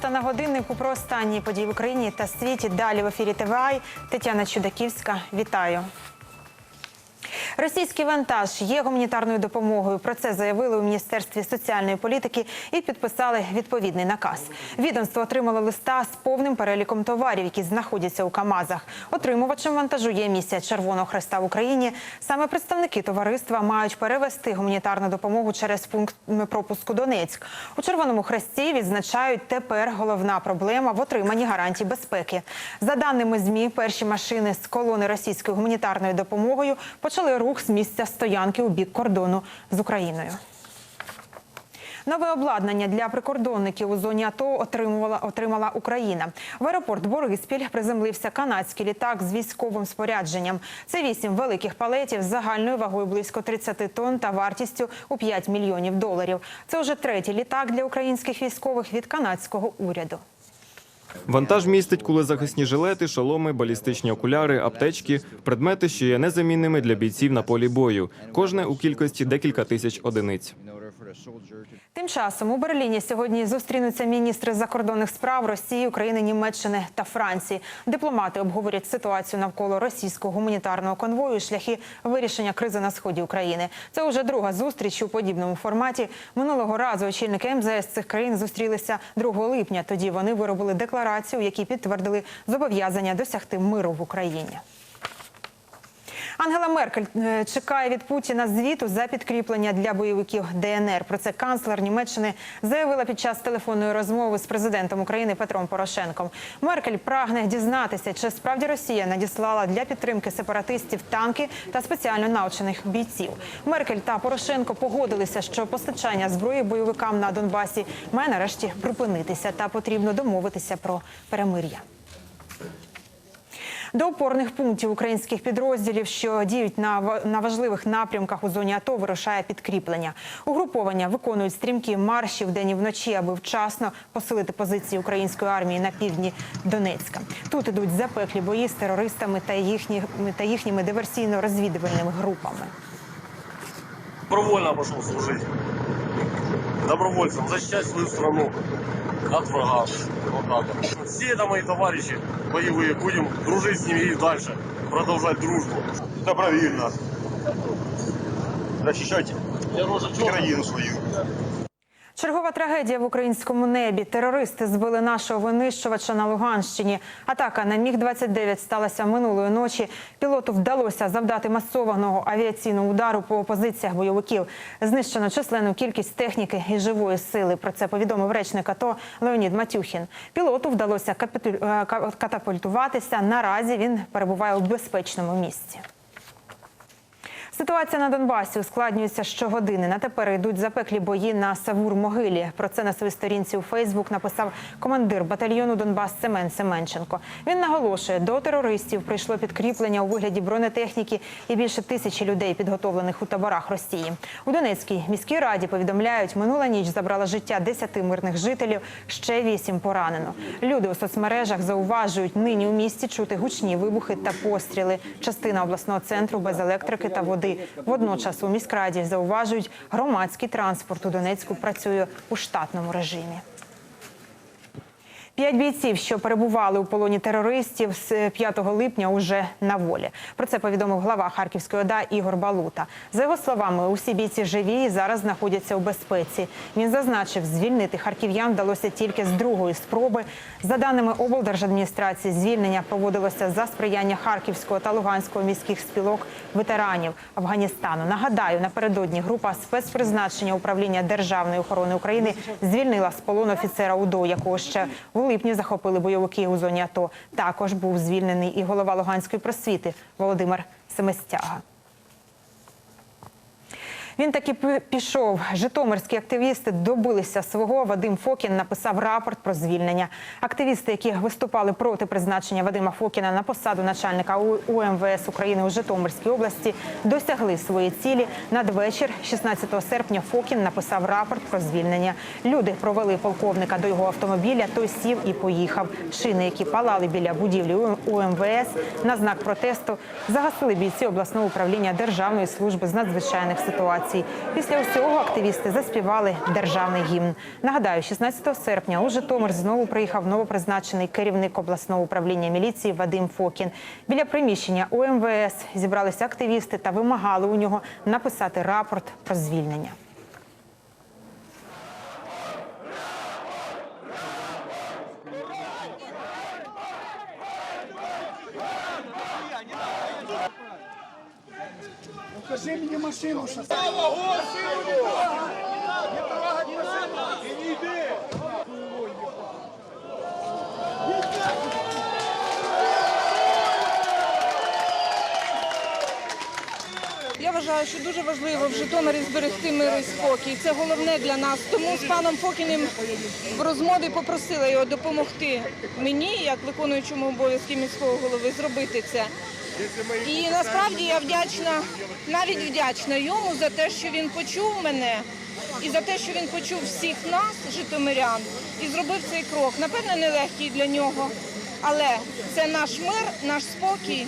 12 на годиннику про останні події в Україні та світі. Далі в ефірі ТВАЙ. Тетяна Чудаківська. Вітаю. Російський вантаж є гуманітарною допомогою. Про це заявили у міністерстві соціальної політики і підписали відповідний наказ. Відомство отримало листа з повним переліком товарів, які знаходяться у Камазах. Отримувачем вантажу є місія Червоного Хреста в Україні. Саме представники товариства мають перевести гуманітарну допомогу через пункт пропуску Донецьк. У Червоному Хресті відзначають тепер головна проблема в отриманні гарантій безпеки. За даними змі, перші машини з колони російською гуманітарною допомогою почали рух з місця стоянки у бік кордону з Україною. Нове обладнання для прикордонників у зоні АТО отримувала отримала Україна. В аеропорт Бориспіль приземлився канадський літак з військовим спорядженням. Це вісім великих палетів з загальною вагою близько 30 тонн та вартістю у 5 мільйонів доларів. Це вже третій літак для українських військових від канадського уряду. Вантаж містить кулезахисні жилети, шоломи, балістичні окуляри, аптечки, предмети, що є незамінними для бійців на полі бою. Кожне у кількості декілька тисяч одиниць. Тим часом у Берліні сьогодні зустрінуться міністри закордонних справ Росії, України, Німеччини та Франції. Дипломати обговорять ситуацію навколо російського гуманітарного конвою і шляхи вирішення кризи на сході України. Це вже друга зустріч у подібному форматі. Минулого разу очільники МЗС цих країн зустрілися 2 липня. Тоді вони виробили декларацію, в якій підтвердили зобов'язання досягти миру в Україні. Ангела Меркель е, чекає від Путіна звіту за підкріплення для бойовиків ДНР. Про це канцлер Німеччини заявила під час телефонної розмови з президентом України Петром Порошенком. Меркель прагне дізнатися, чи справді Росія надіслала для підтримки сепаратистів танки та спеціально навчених бійців. Меркель та Порошенко погодилися, що постачання зброї бойовикам на Донбасі має нарешті припинитися та потрібно домовитися про перемир'я. До опорних пунктів українських підрозділів, що діють на на важливих напрямках у зоні АТО, вирушає підкріплення. Угруповання виконують стрімкі марші вдень і вночі, аби вчасно посилити позиції української армії на півдні Донецька. Тут ідуть запеклі бої з терористами та їхні та їхніми диверсійно-розвідувальними групами. Добровольно пошел служить. Добровольцем защищать свою страну от врага. Вот так вот. Все это мои товарищи боевые. Будем дружить с ними и дальше. Продолжать дружбу. добровольно защищать Украину свою. Чергова трагедія в українському небі. Терористи збили нашого винищувача на Луганщині. Атака на міг 29 сталася минулої ночі. Пілоту вдалося завдати масованого авіаційного удару по позиціях бойовиків. Знищено численну кількість техніки і живої сили. Про це повідомив речник АТО Леонід Матюхін. Пілоту вдалося е, катапультуватися. Наразі він перебуває у безпечному місці. Ситуація на Донбасі ускладнюється щогодини. На тепер йдуть запеклі бої на Савур-Могилі. Про це на своїй сторінці у Фейсбук написав командир батальйону Донбас Семен Семенченко. Він наголошує, до терористів прийшло підкріплення у вигляді бронетехніки і більше тисячі людей, підготовлених у таборах Росії. У Донецькій міській раді повідомляють, минула ніч забрала життя 10 мирних жителів, ще 8 поранено. Люди у соцмережах зауважують, нині у місті чути гучні вибухи та постріли. Частина обласного центру без електрики та води. Водночас у міськраді зауважують, громадський транспорт у Донецьку працює у штатному режимі. П'ять бійців, що перебували у полоні терористів з 5 липня, уже на волі. Про це повідомив глава Харківської ОДА Ігор Балута. За його словами, усі бійці живі і зараз знаходяться у безпеці. Він зазначив, звільнити харків'ян вдалося тільки з другої спроби. За даними облдержадміністрації, звільнення проводилося за сприяння Харківського та Луганського міських спілок ветеранів Афганістану. Нагадаю, напередодні група спецпризначення управління Державної охорони України звільнила з полону офіцера УДО, якого ще у липні захопили бойовики у зоні АТО. Також був звільнений і голова Луганської просвіти Володимир Семестяга. Він таки пі- пішов. Житомирські активісти добилися свого. Вадим Фокін написав рапорт про звільнення. Активісти, які виступали проти призначення Вадима Фокіна на посаду начальника УМВС України у Житомирській області, досягли свої цілі. Надвечір, 16 серпня, Фокін написав рапорт про звільнення. Люди провели полковника до його автомобіля. Той сів і поїхав. Шини, які палали біля будівлі УМВС на знак протесту, загасили бійці обласного управління Державної служби з надзвичайних ситуацій. Акцій. Після усього активісти заспівали державний гімн. Нагадаю, 16 серпня у Житомир знову приїхав новопризначений керівник обласного управління міліції Вадим Фокін. Біля приміщення ОМВС зібралися активісти та вимагали у нього написати рапорт про звільнення. Я вважаю, що дуже важливо в Житомирі зберегти мир і спокій. Це головне для нас. Тому з паном Фокіним в розмові попросила його допомогти мені, як виконуючому обов'язки міського голови, зробити це. І насправді я вдячна, навіть вдячна йому за те, що він почув мене і за те, що він почув всіх нас, житомирян, і зробив цей крок. Напевно, нелегкий для нього. Але це наш мир, наш спокій.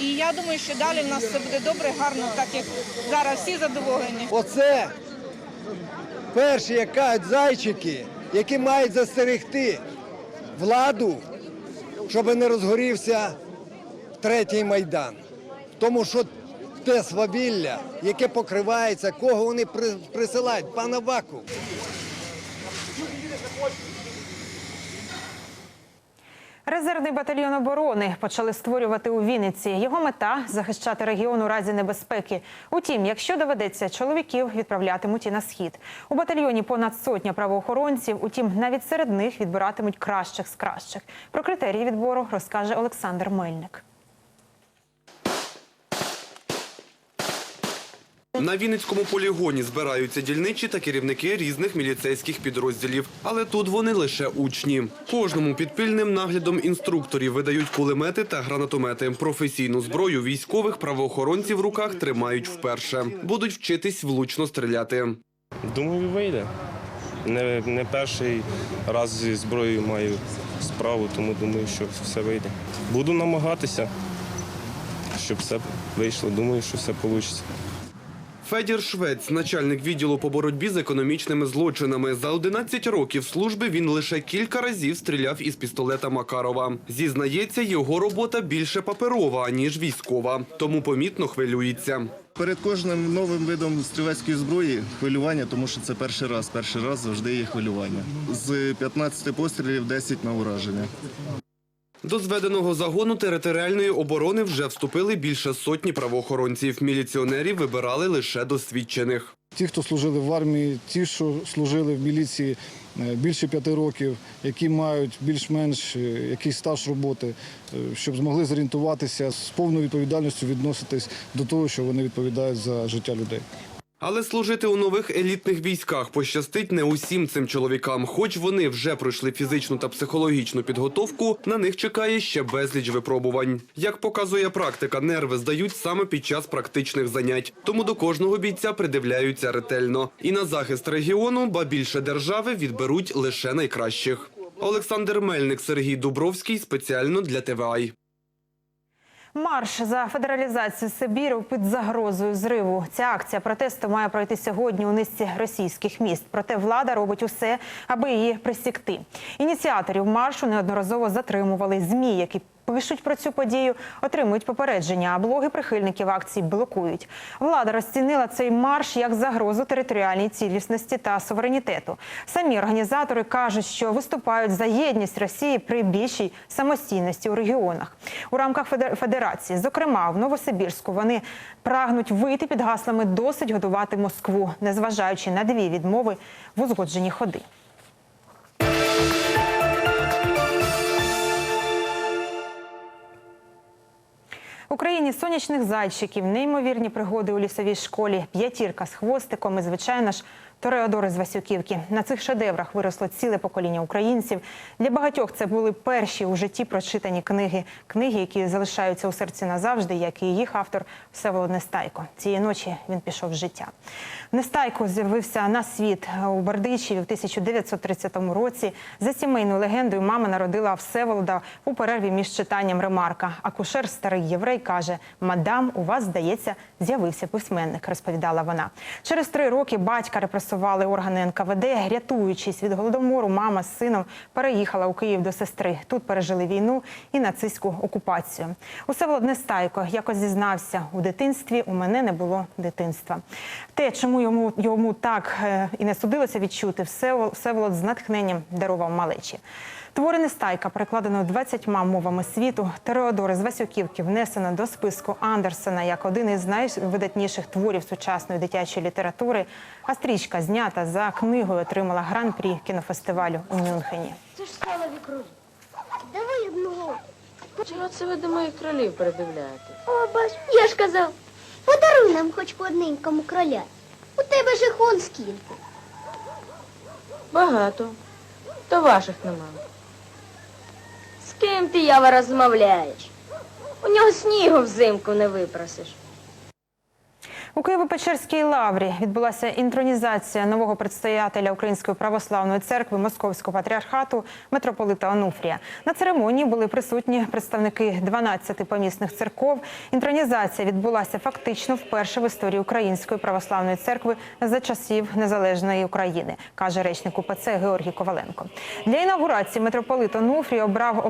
І я думаю, що далі в нас все буде добре, гарно, так як зараз всі задоволені. Оце перші, як кажуть, зайчики, які мають застерегти владу, щоб не розгорівся третій майдан. Тому що те свавілля, яке покривається, кого вони присилають, пана Ваку. Резервний батальйон оборони почали створювати у Вінниці. Його мета захищати регіон у разі небезпеки. Утім, якщо доведеться, чоловіків відправлятимуть і на схід. У батальйоні понад сотня правоохоронців. Утім, навіть серед них відбиратимуть кращих з кращих. Про критерії відбору розкаже Олександр Мельник. На Вінницькому полігоні збираються дільничі та керівники різних міліцейських підрозділів. Але тут вони лише учні. Кожному під пильним наглядом інструкторів видають кулемети та гранатомети. Професійну зброю військових правоохоронці в руках тримають вперше. Будуть вчитись влучно стріляти. Думаю, вийде. Не, не перший раз зі зброєю маю справу, тому думаю, що все вийде. Буду намагатися, щоб все вийшло. Думаю, що все вийде. Федір Швець, начальник відділу по боротьбі з економічними злочинами. За 11 років служби він лише кілька разів стріляв із пістолета Макарова. Зізнається, його робота більше паперова, ніж військова, тому помітно хвилюється. Перед кожним новим видом стрілецької зброї хвилювання, тому що це перший раз. Перший раз завжди є хвилювання. З 15 пострілів 10 на ураження. До зведеного загону територіальної оборони вже вступили більше сотні правоохоронців. Міліціонерів вибирали лише досвідчених. Ті, хто служили в армії, ті, що служили в міліції е, більше п'яти років, які мають більш-менш е, якийсь стаж роботи, е, щоб змогли зорієнтуватися з повною відповідальністю відноситись до того, що вони відповідають за життя людей. Але служити у нових елітних військах пощастить не усім цим чоловікам. Хоч вони вже пройшли фізичну та психологічну підготовку, на них чекає ще безліч випробувань. Як показує практика, нерви здають саме під час практичних занять. Тому до кожного бійця придивляються ретельно. І на захист регіону, ба більше держави, відберуть лише найкращих. Олександр Мельник, Сергій Дубровський спеціально для ТВАЙ. Марш за федералізацію Сибіру під загрозою зриву. Ця акція протесту має пройти сьогодні у низці російських міст. Проте влада робить усе, аби її присікти. Ініціаторів маршу неодноразово затримували змі, які пишуть про цю подію, отримують попередження, а блоги прихильників акцій блокують. Влада розцінила цей марш як загрозу територіальній цілісності та суверенітету. Самі організатори кажуть, що виступають за єдність Росії при більшій самостійності у регіонах. У рамках федер- федерації, зокрема в Новосибірську, вони прагнуть вийти під гаслами досить годувати Москву, незважаючи на дві відмови в узгоджені ходи. Україні сонячних зайчиків, неймовірні пригоди у лісовій школі, п'ятірка з хвостиком і, звичайно ж, Тореодори з Васюківки. На цих шедеврах виросло ціле покоління українців. Для багатьох це були перші у житті прочитані книги. Книги, які залишаються у серці назавжди, як і їх автор Всеволод Нестайко. Цієї ночі він пішов з життя. Нестайко з'явився на світ у Бердичеві в 1930 році. За сімейною легендою мама народила Всеволода у перерві між читанням ремарка. Акушер старий єврей каже: Мадам, у вас здається, з'явився письменник, розповідала вона. Через три роки батька репресували органи НКВД. Рятуючись від голодомору, мама з сином переїхала у Київ до сестри. Тут пережили війну і нацистську окупацію. Усеволод Нестайко якось зізнався у дитинстві. У мене не було дитинства. Те, чому йому йому так е, і не судилося відчути, Всеволод, Всеволод з натхненням дарував малечі. Твори Нестайка перекладено 20 мовами світу. Тереодори з Васюківки внесено до списку Андерсена як один із найвидатніших творів сучасної дитячої літератури. А стрічка, знята за книгою, отримала гран-прі кінофестивалю у Мюнхені. Це ж салові крові. Давай одного. Чого це ви до моїх кролів передивляєте? О, бач, я ж казав, подаруй нам хоч по одненькому кроля. У тебе ж їх он скільки. Багато. То ваших нема. З ким ти ява розмовляєш? У нього снігу взимку не випросиш. У Києво-Печерській лаврі відбулася інтронізація нового предстоятеля Української православної церкви Московського патріархату митрополита Онуфрія. На церемонії були присутні представники 12 помісних церков. Інтронізація відбулася фактично вперше в історії Української православної церкви за часів незалежної України, каже речник УПЦ Георгій Коваленко. Для інаугурації митрополит Онуфрій обрав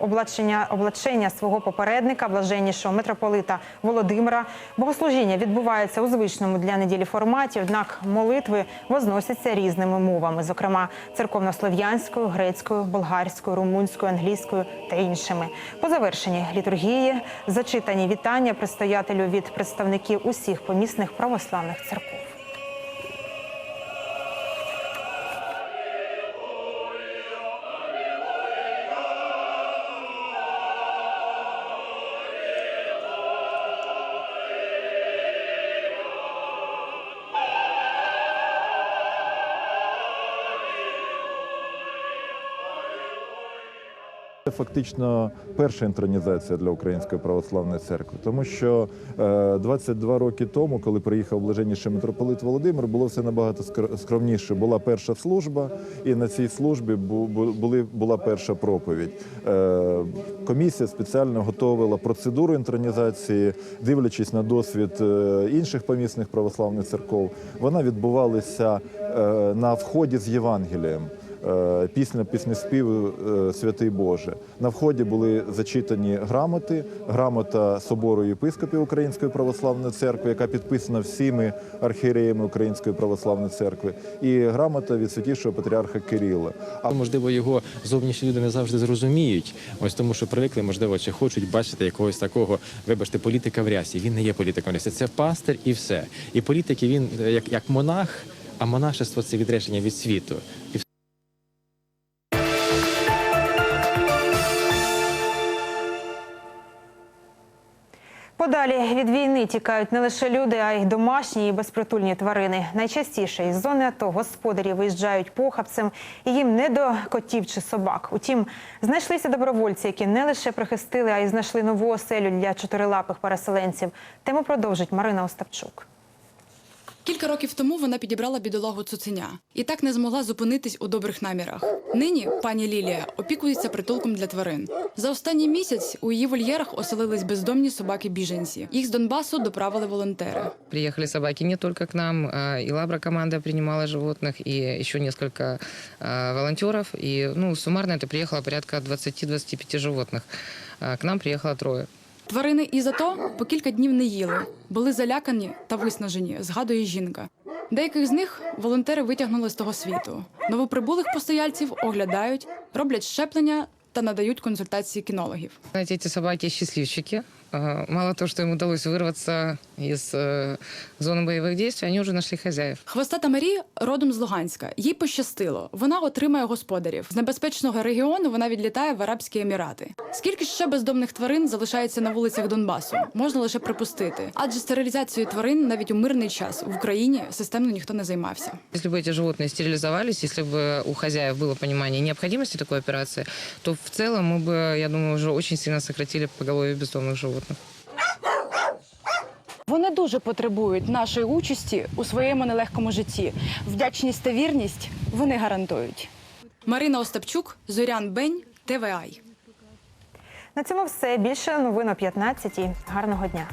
облачення облачення свого попередника, блаженнішого митрополита Володимира. Богослужіння відбувається у звичному для неділі форматі, однак молитви возносяться різними мовами, зокрема церковнослов'янською, грецькою, болгарською, румунською, англійською та іншими. По завершенні літургії зачитані вітання предстоятелю від представників усіх помісних православних церков. Фактично перша інтронізація для Української православної церкви, тому що е, 22 роки тому, коли приїхав блаженніший митрополит Володимир, було все набагато скр- скромніше. Була перша служба, і на цій службі бу- бу- були, була перша проповідь. Е, Комісія спеціально готувала процедуру інтронізації, дивлячись на досвід е, інших помісних православних церков. Вона відбувалася е, на вході з Євангелієм. Е, Після піснеспіву е, Святий Боже. На вході були зачитані грамоти, грамота собору єпископів Української православної церкви, яка підписана всіми архієреями Української православної церкви, і грамота від святішого патріарха Кирила. А можливо, його зовнішні люди не завжди зрозуміють. Ось тому, що привикли, можливо, чи хочуть бачити якогось такого, вибачте, політика в рясі. Він не є політиком в рясі, це пастир і все. І політики він е, як, як монах, а монашество це відречення від світу. Подалі від війни тікають не лише люди, а й домашні і безпритульні тварини. Найчастіше із зони АТО господарі виїжджають похабцем, і їм не до котів чи собак. Утім, знайшлися добровольці, які не лише прихистили, а й знайшли нову оселю для чотирилапих переселенців. Тему продовжить Марина Остапчук. Кілька років тому вона підібрала бідолагу цуценя і так не змогла зупинитись у добрих намірах. Нині пані Лілія опікується притулком для тварин. За останній місяць у її вольєрах оселились бездомні собаки-біженці. Їх з Донбасу доправили волонтери. Приехали собаки не только к нам, а и Лабра команда принимала животных, и еще несколько а, волонтеров. И ну, суммарно это приехало порядка 20-25 животных. А, К нам приехало трое. Тварини із АТО по кілька днів не їли, були залякані та виснажені, згадує жінка. Деяких з них волонтери витягнули з того світу. Новоприбулих постояльців оглядають, роблять щеплення та надають консультації кінологів. Знаете, эти собаки счастливчики. А, Мало того, что им удалось вырваться из э, зоны боевых действий, они уже нашли хозяев. Хвостата Марі родом з Луганська. Їй пощастило. Вона отримає господарів. З небезпечного регіону вона відлітає в Арабські Емірати. Скільки ще бездомних тварин залишається на вулицях Донбасу, можна лише припустити. Адже стерилізацією тварин навіть у мирний час в Україні системно ніхто не займався. Если бы эти животные стерилизовались, если бы у хозяев было понимание необходимости такой операции, то в целом мы бы, я думаю, уже очень сильно сократили поголовье бездомных животных. Вони дуже потребують нашої участі у своєму нелегкому житті. Вдячність та вірність вони гарантують. Марина Остапчук, Зорян Бень, ТВАЙ. На цьому все. Більше новин о 15 Гарного дня.